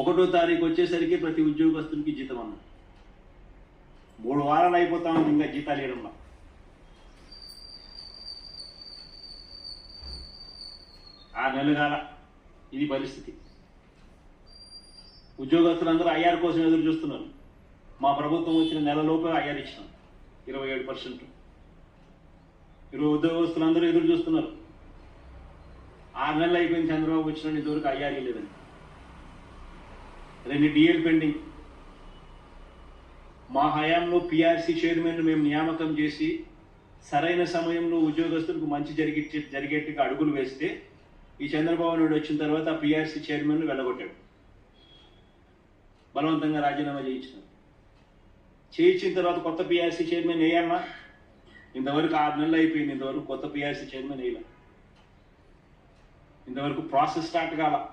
ఒకటో తారీఖు వచ్చేసరికి ప్రతి ఉద్యోగస్తునికి జీతం అన్నారు మూడు వారాలు అయిపోతా ఉంది ఇంకా జీతాలు ఇవ్వడంలో. ఆ నెల కాల ఇది పరిస్థితి. ఉద్యోగస్తులందరూ ఐఆర్ కోసం ఎదురు చూస్తున్నారు. మా ప్రభుత్వం వచ్చిన నెలలోపే ఐఆర్ ఇచ్చినాం ఇరవై ఏడు పర్సెంట్. ఇరవై ఉద్యోగస్తులందరూ ఎదురు చూస్తున్నారు. ఆరు నెలలు అయిపోయింది చంద్రబాబు వచ్చిన ఇదివరకు ఐఆర్ లేదని రెండు డిఎల్ పెండింగ్. మా హయాంలో పిఆర్సీ చైర్మన్ మేము నియామకం చేసి సరైన సమయంలో ఉద్యోగస్తులకు మంచి జరిగి జరిగేట్టుగా అడుగులు వేస్తే ఈ చంద్రబాబు నాయుడు వచ్చిన తర్వాత ఆ పిఆర్సీ చైర్మన్ వెళ్ళగొట్టాడు. బలవంతంగా రాజీనామా చేయించినాడు. చేయించిన తర్వాత కొత్త పిఆర్సీ చైర్మన్ వేయమ్మా? ఇంతవరకు ఆరు నెలలు అయిపోయింది ఇంతవరకు కొత్త పిఆర్సీ చైర్మన్ వేయాల. ఇంతవరకు ప్రాసెస్ స్టార్ట్ కాల.